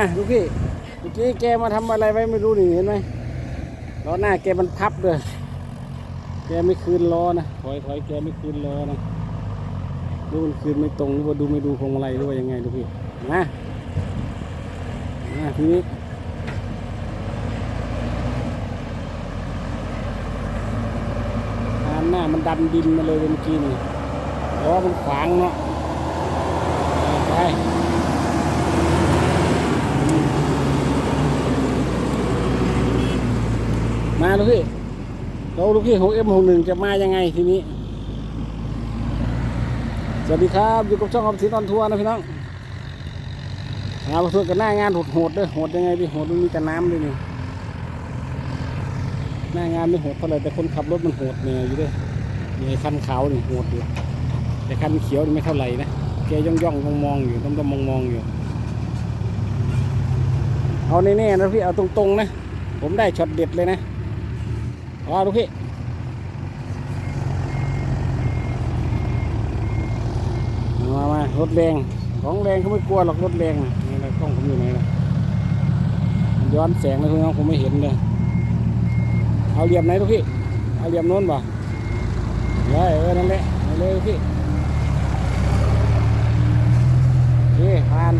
อะลูกพี่เมื่อกี้แกมาทำอะไรไว้ไม่รู้นี่เห็นไหมล้อหน้าแกมันพับเลยแกไม่คืนล้อนะถอยถอยแกไม่คืนล้อนะดูมันคืนไม่ตรงหรือว่าดูไม่ดูพวงมาลัยหรือว่ายังไงลูกพี่นะนะทีนี้ทานหน้ามันดันดินมาเลยเมื่อกี้นี่ล้อมันขวางเนาะไป มาลูกพี่เราลูกพี่หกเอ็มหกหนึ่งจะมายังไงทีนี้ สวัสดีครับอยู่กับช่องออมสินออนทัวร์นะพี่น้องหาทัวร์กันหน้างานโหดๆด้วยโหดยังไงดิโหดมันมีแต่น้ำด้วยนี่หน้างานไม่โหดเท่าไหร่แต่คนขับรถมันโหดเนี่ยอยู่ด้วยนี่ไอ้คันขาวนี่โหดอยู่แต่คันเขียวนี่ไม่เท่าไหร่นะแกย่องย่องมองมองอยู่ต้มต้มมองมองอยู่ เอาแน่ๆนะพี่เอาตรงๆนะ ผมได้ช็อตเด็ดเลยนะ รอดูพี่มามารถแรงของแรงเขาไม่กลัวหรอกรถแรงนี่นะกล้องผมอยู่ไหนล่ะย้อนแสงเลยพี่น้องผมไม่เห็นเลยเอาเหลี่ยมไหนดูพี่เอาเหลี่ยมโน้นป่ะเลยเออนั่นแหละเอาเลยพี่โอเคผ่าน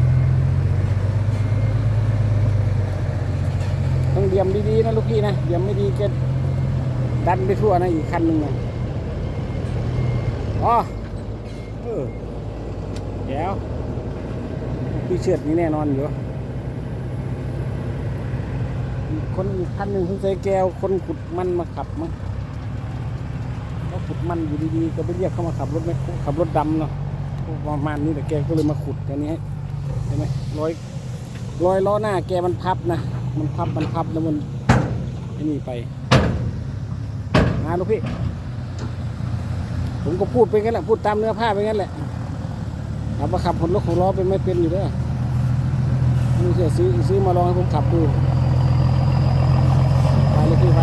ต้องเหลี่ยมดีๆนะลูกพี่นะเหลี่ยมไม่ดีก็ ดันไปทั่วนะอีกคันหนึ่งนะอ๋อเออเดี๋ยวพี่เชือดนี่แน่นอนอยู่คนอีกคันหนึ่งคุณใส่แก้วคนขุดมันมาขับมั้งเขาขุดมันอยู่ดีๆก็ไปเรียกเขามาขับรถไหมขับรถดำเนาะประมาณนี้แต่แกก็เลยมาขุดอันนี้ให้เห็นไหมร้อยร้อยล้อหน้าแกมันพับนะ มันพับมันพับแล้วมันนี่ไป หาลูกพี่ ผมก็พูดไปงั้นแหละ พูดตามเนื้อผ้าไปงั้นแหละเอามาขับผลรถของล้อเป็นไม่เป็นอยู่เด้อนี่เสียซื้อซื้อมาลองให้ผมขับดู ไปเลยพี่ไป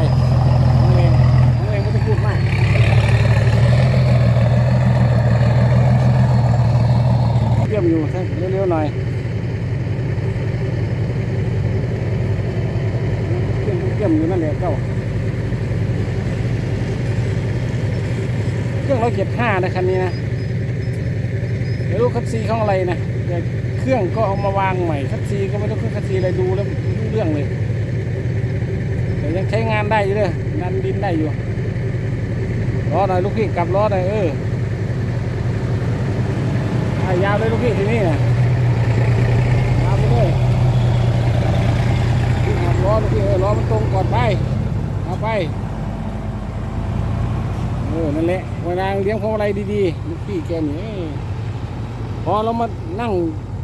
น้องเองน้องเองไม่ต้องพูดมากเยี่ยมอยู่ถ้าเร็วๆหน่อย เครื่องเครื่องอยู่นั่นแหละเจ้า เครื่องร้อยเจ็ด ห้านะคันนี้นะไม่รู้คัดซีของอะไรนะแต่เครื่องก็เอามาวางใหม่คัดซีก็ไม่รู้เครื่องคัดซีอะไรดูแล้วไม่รู้เรื่องเลยแต่ยังใช้งานได้อยู่เลยงานดินได้อยู่ล้อหน่อยลูกพี่กลับล้อหน่อยเอออะยาวเลยลูกพี่ที่นี้นะยาวไปเลยหักล้อลูกพี่เออล้อมันตรงก่อนไปเอาไป ออนั่นแหละเวลาเลี้ยงพวงมาลัยดีๆลูกพี่แกนี่ยพอเรามานั่ง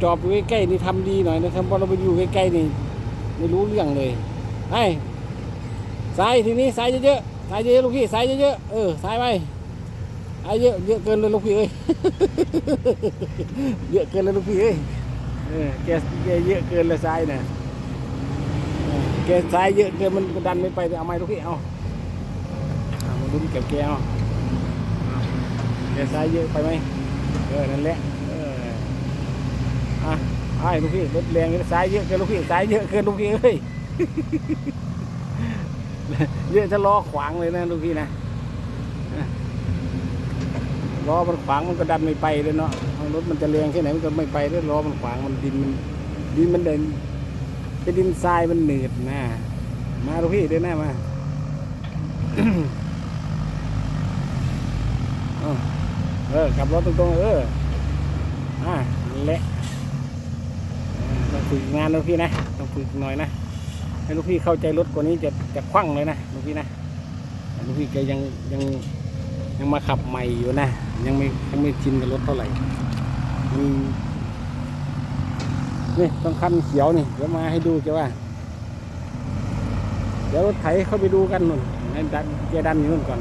จอบอยู่ใกล้ๆนี่ทำดีหน่อยนะครับพอเราไปอยู่ใกล้ๆนี่ไม่รู้เรื่องเลยไปสายทีนี้สายเยอะๆสายเยอะลูกพี่สายเยอะๆเออสายไปสายเยอะเยอะเกินเลยลูกพี่เอ้ยเยอะเกินเลยลูกพี่เอ้ยเออแกแกเยอะเกินเลยสายน่ะแกสายเยอะเกินมันดันไม่ไปเอาไม้ทุกพี่เอาเอามาลุ้นเก็บแกเอา แกสายเยอะไปไหมเออนั่นแหละเอออะไอ้ลูกพี่รถแรงสายเยอะเกินลูกพี่สายเยอะเกินลูกพี่เอ้ยเยอะจะล้อขวางเลยนะลูกพี่นะล้อมันขวางมันก็ดันไม่ไปเลยเนาะรถมันจะแรงแค่ไหนมันก็ไม่ไปด้วยล้อมันขวางมันดินมันดินมันเดินเป็นดินทรายมันหนืดนะมาลูกพี่เดินหน้ามาเอ เออกลับรถตรงๆเอออ่านั่นแหละต้องฝึกงานนะลูกพี่นะต้องฝึกหน่อยนะให้ลูกพี่เข้าใจรถกว่านี้จะจะคลั่งเลยนะลูกพี่นะลูกพี่แกยังยังยังมาขับใหม่อยู่นะ ยังไม่ยังไม่ชินกับรถเท่าไหร่มันนี่ต้องคันเขียวนี่เดี๋ยวมาให้ดูแกว่า เดี๋ยวรถไถเข้าไปดูกันนู่นให้ดันแกดันอยู่นู่นก่อน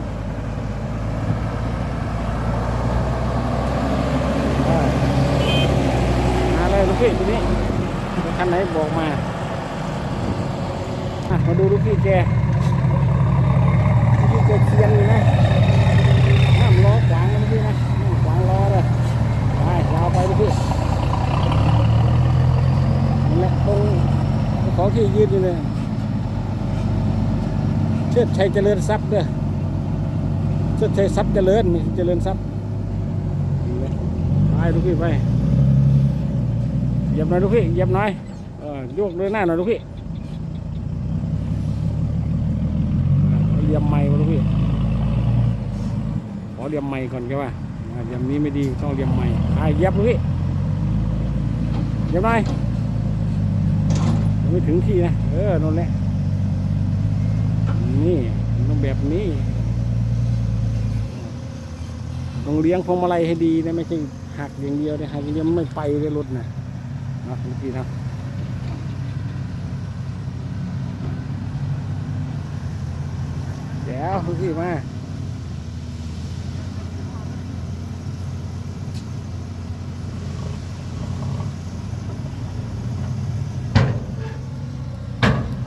อ่ามาเลยลูกพี่ทีนี้คั นไหนบอกมาอะมาดูลูกพี่แกลูกพี่แกเคียนอยู่นะห้ามล้อขวางนะลูกพี่นะขวางล้อเลยไปยาวไปลูกพี่นนั่แหละตรงของที่ยืนอยู่เลยเชิดชัยเจริญทรัพย์เด้อเชิดชัยทรัพย์เจริญนี่เจริญทรัพย์ไปลูกพี่ไปเหยียบหน่อยลูกพี่เหยียบหน่อย โยกเลยหน้าหน่อยลูกพี่เอาเหลี่ยมไม้มาลูกพี่ขอเหลี่ยมไม้ก่อนแค่ว่าเหลี่ยมนี้ไม่ดีต้องเหลี่ยมไม้อ่าเยียบลูกพี่เยียบหน่อยยังไม่ถึงที่นะเออนั่นแหละนี่ต้องแบบนี้ต้องเลี้ยงพวงมาลัยให้ดีนะไม่ใช่หักอย่างเดียวนะหักอย่างเดียวมันไม่ไปเลยรถนะนะเมื่นะ เดี๋ยวเมื่มา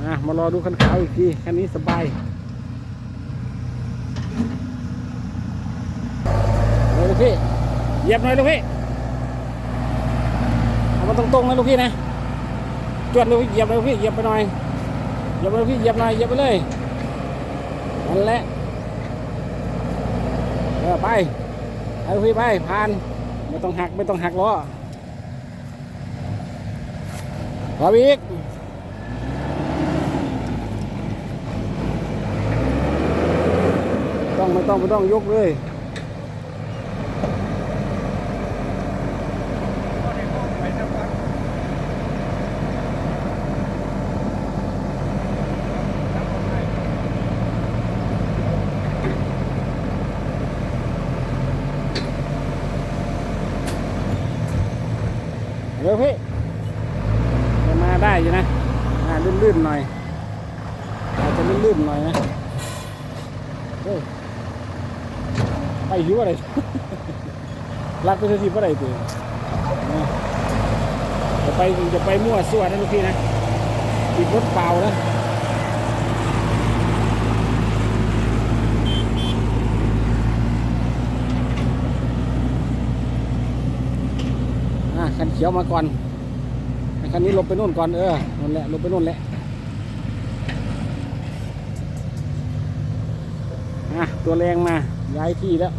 อะมารอดูคันขาวอีกที คันนี้สบายเลยลูกพี่เหยียบหน่อยลูกพี่ เอามาตรงๆนะลูกพี่นะ จวดเลยเหยียบเลยลูกพี่ เหยียบไปหน่อย เหยียบเลยลูกพี่ เหยียบหน่อย เหยียบไปเลย นั่นแหละเออไปไอ้พี่ไปผ่านไม่ต้องหักไม่ต้องหักล้อขออีกต้องไม่ต้องไม่ต้องยกเลย เร็วพี่จะมาได้อยู่นะมาลื่นๆหน่อยอาจจะลื่นๆหน่อยนะเฮ้ยไปหิวอะไรรักไปเท่าที่เมื่อไรตัวจะไปจะไปมั่วซั่วนะลูกพี่นะติดรถเปล่านะ คันเขียวมาก่อนคันนี้ลบไปนู่นก่อนเออนั่นแหละลบไปนู่นแหละอะตัวแรงมาย้ายที่แล้ว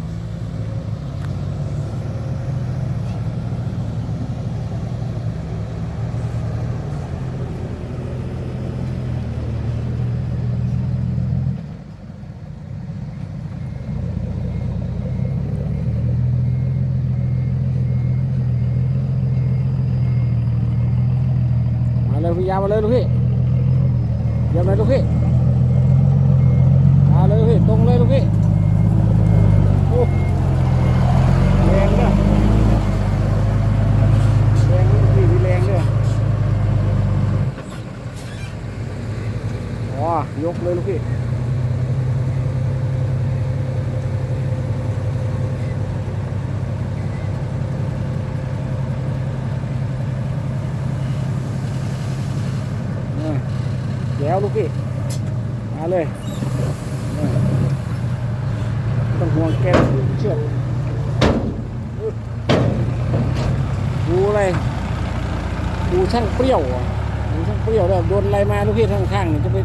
เลยพี่ยาวมาเลยลูกพี่เยี่ยมเลยลูกพี่มาเลยลูกพี่ตรงเลยลูกพี่โอ้แรงเด้อแรงลูกพี่มีแรงเด้ออ๋อยกเลยลูกพี่เออแลูกพี่ มาเลย ต้องห่วงแกวเชือกดูอะไรดูช่างเปรี้ยวดูช่างเปรี้ยวแล้วโดนอะไรมาลูกพี่ข้างๆเนี่ยจะไป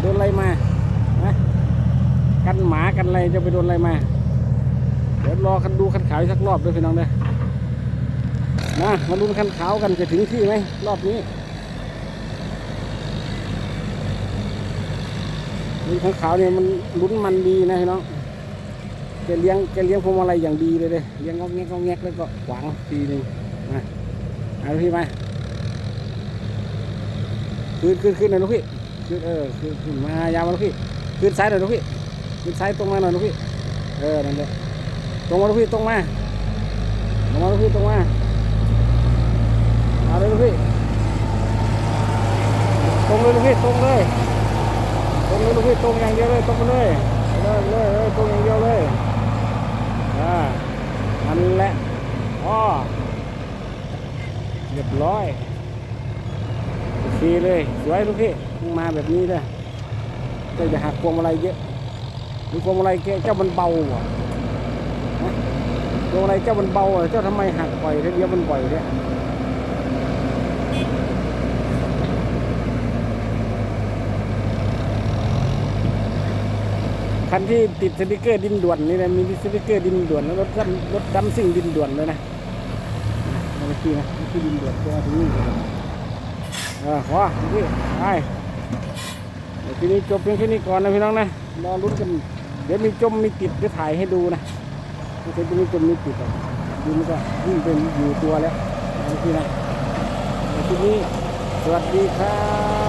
โดนอะไรมานะกันหมากันอะไรจะไปโดนอะไรมา เดี๋ยวรอคันดูคันขาวอีกสักรอบด้วยพี่น้องเด้อมามาดูคันขาวกันจะถึงที่ไหมรอบนี้ นี่คันขาวเนี่ยมันลุ้นมันดีนะพี่น้องแกเลี้ยงแกเลี้ยงพวงมาลัยอย่างดีเลยเลยเลี้ยงงอกแงกงอกแงกแล้วก็ขวางทีหนึ่งมาเอาพี่มาขึ้นขึ้นขึ้นหน่อยลูกพี่ขึ้นเออขึ้นขึ้นมายาวมาลูกพี่ขึ้นซ้ายหน่อยลูกพี่ขึ้นซ้ายตรงมาหน่อยลูกพี่เออนั่นแหละตรงมาลูกพี่ตรงมาตรงมาลูกพี่ตรงมาเอาเลยลูกพี่ตรงเลยลูกพี่ตรงเลย ตรงเลยลูกพี่ตรงอย่างเดียวเลยตรงไปเลยเลยเลยเลยตรงอย่างเดียวเลยอ่าอันแหละอ๋อเรียบร้อยโอเคเลยสวยลูกพี่มาแบบนี้เลยจะจะหักพวงมาลัยเยอะหรือพวงมาลัยแกเจ้ามันเบาอะตัวอะไรเจ้ามันเบาอะเจ้าทำไมหักบ่อยทีเดียวมันบ่อยเนี่ย คันที่ติดสติกเกอร์ดินด่วนนี่นะมีสติกเกอร์ดินด่วนแล้วรถดำรถดำซิ่งดินด่วนเลยนะนะนี่คือนะนี่คือดินด่วนจะมาถึงนี่เลยเออว้าพี่ไปเดี๋ยวทีนี้จบเพียงแค่นี้ก่อนนะพี่น้องนะรอรุ้นกันเดี๋ยวมีจมมีติดจะถ่ายให้ดูนะไม่ใช่จะมีจมมีติดหรอกดูมันก็วิ่งเป็นอยู่ตัวแล้วนะพี่นะเดี๋ยวทีนี้สวัสดีครับ